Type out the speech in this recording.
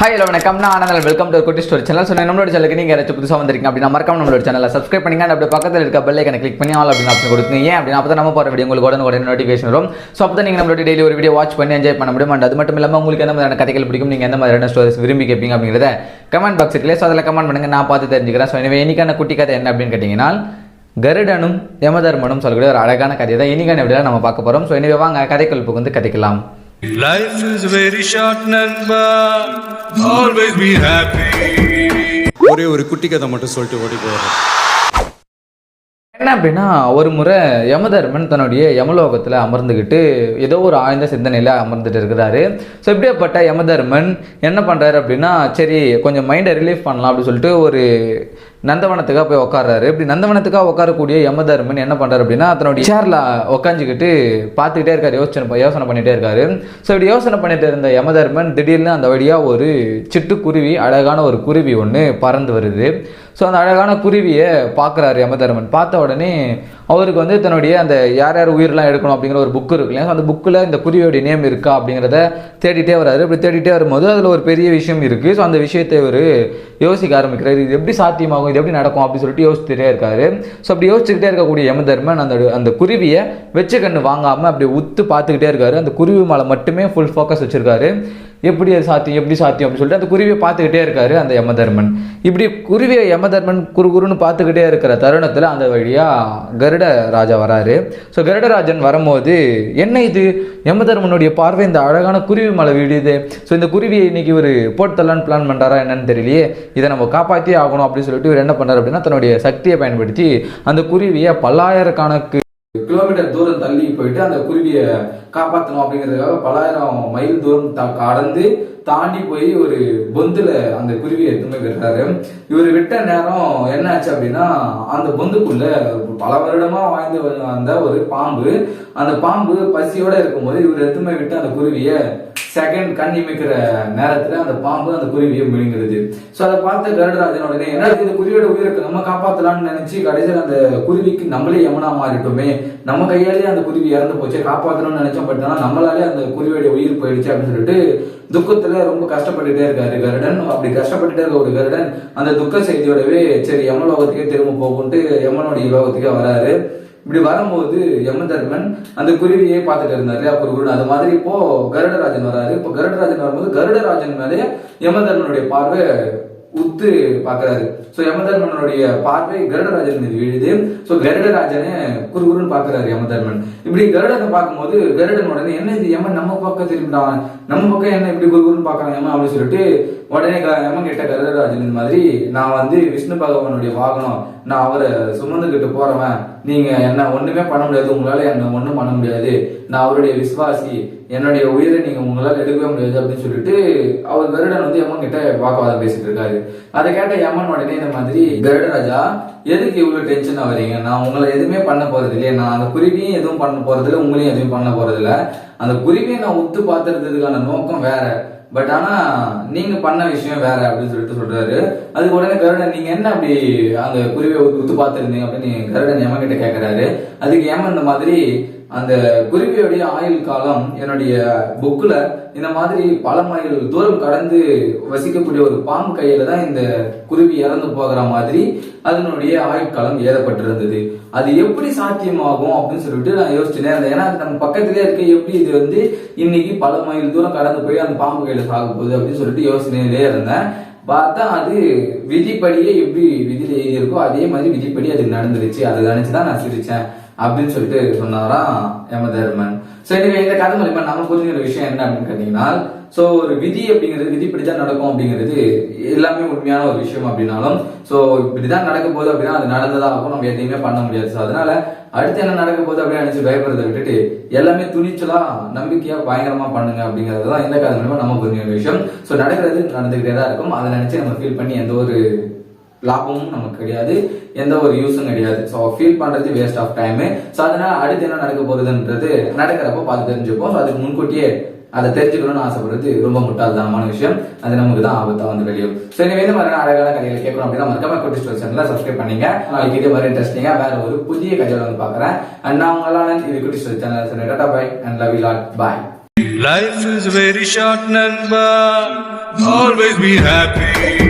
Hi hello வணக்கம். நான் ஆனந்தல் வெல்கம் டு குட்டி ஸ்டோரி சேனல் ஸோ நம்மளோட சேனலுக்கு நீங்கள் யாராச்சும் புதுசாக வந்திருக்கீங்க அப்படின்னா மறக்காம நம்மளோட சேனலை சப்ஸ்கிரைப் பண்ணிங்க. and அப்படியே பக்கத்தில் இருக்க பெல் ஐக்கனை கிளிக் பண்ணி ஆல் அப்படின்னு ஆப்ஷன் கொடுங்க ஏன் அப்படின்னா அப்போ நம்ம போகிற வீடியோ உங்களுக்கு உடனே உடனே நோட்டிஃபிகேஷன் வரும். ஸோ அப்போ தான் நீங்கள் நம்மளோட டெய்லி ஒரு வீடியோ வாட்ச் பண்ணி என்ஜாய் பண்ண முடியும். அண்ட் அது மட்டும் இல்லாமல் உங்களுக்கு எந்த மாதிரியான கதைகள் பிடிக்கும் நீங்கள் எந்த மாதிரியான ஸ்டோரிஸ் விரும்பி கேட்பீங்க அப்படிங்கிறத கமெண்ட் பாக்ஸ் இருக்குல்ல ஸோ அதில் கமெண்ட் பண்ணுங்கள் நான் பார்த்து தெரிஞ்சுக்கிறேன். ஸோ எனவே இன்னைக்கான குட்டி கதை என்ன அப்படின்னு கேட்டிங்கன்னா கருடனும் யமதர்மனும் சொல்லக்கூடிய ஒரு அழகான கதை தான் இன்னைக்கான வீடியோ நம்ம பார்க்க போகிறோம் ஸோ எனவே வாங்க கதைக்குள் புகுந்து கதைக்கலாம். Life is very short, Nanba. Always be happy. ஒரே ஒரு குட்டி கதை மட்டும் சொல்லிட்டு ஓடி போயிடுறேன் என்ன அப்படின்னா ஒரு முறை யமதர்மன் தன்னுடைய யமலோகத்தில் அமர்ந்துக்கிட்டு ஏதோ ஒரு ஆழ்ந்த சிந்தனையில் அமர்ந்துட்டு இருக்கிறாரு. ஸோ இப்படியாப்பட்ட யமதர்மன் என்ன பண்ணுறாரு அப்படின்னா சரி கொஞ்சம் மைண்டை ரிலீஃப் பண்ணலாம் அப்படின்னு சொல்லிட்டு ஒரு நந்தவனத்துக்காக போய் உட்காடுறாரு இப்படி நந்தவனத்துக்காக உட்காரக்கூடிய யமதர்மன் என்ன பண்ணுறாரு அப்படின்னா தன்னுடைய சேரில் உட்காந்துக்கிட்டு பார்த்துக்கிட்டே இருக்காரு யோசனை யோசனை பண்ணிகிட்டே இருக்காரு. ஸோ இப்படி யோசனை பண்ணிட்டு இருந்த யமதர்மன் திடீர்னு அந்த வழியாக ஒரு சிட்டுக்குருவி அழகான ஒரு குருவி ஒன்று பறந்து வருது. ஸோ அந்த அழகான குருவியை பார்க்குறாரு யமதர்மன். பார்த்த உடனே அவருக்கு வந்து தன்னுடைய அந்த யார் யார் உயிரெலாம் எடுக்கணும் அப்படிங்கிற ஒரு புக்கு இருக்கு இல்லையா? ஸோ அந்த புக்கில் இந்த குருவியோடைய நேம் இருக்கா அப்படிங்கிறத தேடிட்டே வராரு இப்படி தேடிட்டே வரும்போது அதில் ஒரு பெரிய விஷயம் இருக்குது ஸோ அந்த விஷயத்தை இவர் யோசிக்க ஆரம்பிக்கிறாரு. இது எப்படி சாத்தியமாகும்? இது எப்படி நடக்கும்? அப்படின்னு சொல்லிட்டு யோசிச்சுட்டே இருக்காரு. ஸோ அப்படி யோசிச்சுக்கிட்டே இருக்கக்கூடிய யமதர்மன் அந்த அந்த குருவியை வச்சு கண்ணு வாங்காமல் அப்படி உத்து பார்த்துக்கிட்டே இருக்காரு. அந்த குருவி மேலே மட்டுமே ஃபுல் ஃபோக்கஸ் வச்சுருக்காரு. எப்படி அது சாத்தியம் எப்படி சாத்தியம் அப்படின்னு சொல்லிட்டு அந்த குருவியை பார்த்துக்கிட்டே இருக்காரு அந்த யமதர்மன். இப்படி குருவியை யமதர்மன் குரு குருன்னு பார்த்துக்கிட்டே இருக்கிற தருணத்தில் அந்த வழியாக கருட ராஜா வராரு. ஸோ கருடராஜன் வரும்போது என்ன இது? யமதர்மனுடைய பார்வை இந்த அழகான குருவி மலை விடுது ஸோ இந்த குருவியை இன்னைக்கு ஒரு போட்டுத்தலான்னு பிளான் பண்ணுறாரா என்னன்னு தெரியலையே. இதை நம்ம காப்பாற்றி ஆகணும் அப்படின்னு சொல்லிட்டு இவர் என்ன பண்ணார் அப்படின்னா தன்னுடைய சக்தியை பயன்படுத்தி அந்த குருவியை பல்லாயிரக்கணக்கு கிலோமீட்டர் தூரம் தள்ளி போயிட்டு அந்த குருவியை காப்பாற்றணும் அப்படிங்கிறதுக்காக பலாயிரம் மைல் தூரம் த- கடந்து தாண்டி போய் ஒரு பொந்துல அந்த குருவியை எடுத்துமே விடுறாரு இவர் விட்ட நேரம் என்ன ஆச்சு அப்படின்னா அந்த பொந்துக்குள்ள பல வருடமா வாழ்ந்து வந்த ஒரு பாம்பு. அந்த பாம்பு பசியோட இருக்கும்போது இவர் எடுத்துமே விட்டு அந்த குருவியை செகண்ட் கண் இமைக்கிற நேரத்துல அந்த பாம்பு அந்த குருவியை விழுங்கிறது. சோ அதை பார்த்த கருடராஜன் உடனே என்ன இந்த குருவியோட உயிருக்கு நம்ம காப்பாத்தலாம்னு நினைச்சு கடைசியில் அந்த குருவிக்கு நம்மளே யமனா மாறிட்டோமே. நம்ம கையாலேயே அந்த குருவி இறந்து போச்சு காப்பாத்தணும்னு நினைச்சோம் பட் ஆனா நம்மளாலே அந்த குருவியோட உயிர் போயிடுச்சு அப்படின்னு சொல்லிட்டு துக்கத்துல ரொம்ப கஷ்டப்பட்டுட்டே இருக்காரு கருடன். அப்படி கஷ்டப்பட்டுட்டே இருக்க ஒரு கருடன் அந்த துக்க செய்தியோடவே சரி யமலோகத்துக்கே திரும்ப போகும்ட்டு யமனோட லோகத்துக்கே வராரு. இப்படி வரும்போது யமதர்மன் அந்த குருவியே பார்த்துட்டு இருந்தாரு. அப்புறம் குரு அது மாதிரி இப்போ கருடராஜன் வராரு. இப்போ கருடராஜன் வரும்போது கருடராஜன் மேலே யமதர்மனுடைய பார்வை உத்து பார்க்கறாரு. சோ யமதர்மனுடைய பார்வை கருடராஜன் மீது விழுது. சோ கருடராஜனை குறுகுறுன்னு பார்க்கறாரு யமதர்மன். இப்படி கருடனை பார்க்கும்போது கருடன் உடனே என்ன இது யமன் நம்ம பக்கம் திரும்பிட்டான் நம்ம பக்கம் என்ன இப்படி குருகுருன்னு பார்க்கறாங்க யமன்? அப்படின்னு சொல்லிட்டு உடனே க- யமன் கிட்ட கருடராஜன் இந்த மாதிரி நான் வந்து விஷ்ணு பகவானுடைய வாகனம் நான் அவரை சுமந்துகிட்டு போறவன் நீங்க என்ன ஒண்ணுமே பண்ண முடியாது உங்களால என்ன ஒண்ணும் பண்ண முடியாது. நான் அவருடைய விசுவாசி என்னுடைய உயிரை நீங்க உங்களால எடுக்கவே முடியாது அப்படின்னு சொல்லிட்டு அவர் கருடன் வந்து யமன் கிட்ட வாக்குவாதம் பேசிட்டு இருக்காரு. அதை கேட்ட யமன் உடனே இந்த மாதிரி கருடராஜா எதுக்கு இவ்வளவு டென்ஷன் வரீங்க நான் உங்களை எதுவுமே பண்ண போறது இல்லையே நான் அந்த குருவியும் எதுவும் பண்ண போறது இல்லை உங்களையும் எதுவும் பண்ண போறது இல்லை அந்த குருவியை நான் உத்து பார்த்துருந்ததுக்கான நோக்கம் வேற. பட் ஆனா நீங்க பண்ண விஷயம் வேற அப்படின்னு சொல்லிட்டு சொல்றாரு. அதுக்கு உடனே கருடன் நீங்க என்ன அப்படி அந்த குருவியை உத்து உத்து அப்படின்னு கருடன் யமன் கிட்ட கேக்குறாரு. அதுக்கு யமன் இந்த மாதிரி அந்த குருவியோடைய ஆயுள் காலம் என்னுடைய புக்கில் இந்த மாதிரி பல மைல் தூரம் கடந்து வசிக்கக்கூடிய ஒரு பாம்பு கையில தான் இந்த குருவி இறந்து போகிற மாதிரி அதனுடைய ஆயுட்காலம் ஏதப்பட்டிருந்தது அது எப்படி சாத்தியமாகும் அப்படின்னு சொல்லிட்டு நான் யோசிச்சுனே. இருந்தேன் ஏன்னா நம்ம பக்கத்திலே இருக்க எப்படி இது வந்து இன்னைக்கு பல மைல் தூரம் கடந்து போய் அந்த பாம்பு கையில சாக போகுது அப்படின்னு சொல்லிட்டு யோசனையிலே இருந்தேன். பார்த்தா அது விதிப்படியே எப்படி விதியில் எழுதி இருக்கோ அதே மாதிரி விதிப்படி அது நடந்துருச்சு. அதை நினைச்சுதான் நான் சிரிச்சேன். அப்படின்னு சொல்லிட்டு சொன்னாராம் யமதர்மன். சோ எனவே இந்த கதை மூலியமா நம்ம புரிஞ்சுக்கிற விஷயம் என்ன அப்படின்னு கேட்டீங்கன்னா சோ ஒரு விதி அப்படிங்கிறது விதி இப்படிதான் நடக்கும் அப்படிங்கிறது எல்லாமே உண்மையான ஒரு விஷயம் அப்படின்னாலும் சோ இப்படிதான் நடக்க போகுது அப்படின்னா அது நடந்ததாக ஆகும் நம்ம எதையுமே பண்ண முடியாது. சோ அதனால அடுத்து என்ன நடக்க போகுது அப்படின்னு நினைச்சு பயப்படுறதை விட்டுட்டு எல்லாமே துணிச்சலா நம்பிக்கையா பயங்கரமா பண்ணுங்க அப்படிங்கிறது தான் இந்த கதை மூலமா நம்ம புரிஞ்சுக்கிற விஷயம். சோ நடக்கிறது நடந்துகிட்டே தான் இருக்கும். அதை நினைச்சு நம்ம ஃபீல் பண்ணி எந்த ஒரு லாபமும் நமக்கு கிடையாது. எந்த ஒரு யூஸும் கிடையாது. ஸோ ஃபீல் பண்றது வேஸ்ட் ஆஃப் டைம் ஸோ அதனால அடுத்து என்ன நடக்க போகுதுன்றது நடக்கிறப்ப பார்த்து தெரிஞ்சுப்போம். ஸோ அதுக்கு முன்கூட்டியே அதை தெரிஞ்சுக்கணும்னு ஆசைப்படுறது ரொம்ப முட்டாள்தனமான விஷயம். அது நமக்கு தான் ஆபத்தா வந்து வெளியும். ஸோ நீங்கள் இந்த மாதிரி அழகான கதைகளை கேட்கணும் அப்படின்னா மறக்காம குட்டி ஸ்டோர் சேனலை சப்ஸ்கிரைப் பண்ணிங்க. நாளைக்கு இதே மாதிரி இன்ட்ரெஸ்டிங்கா வேற ஒரு புதிய கதையோட வந்து பார்க்குறேன். அண்ட் நான் உங்களான இது குட்டி store channel. Tata bye and love you lot bye Life is very short, Nanba. always be happy.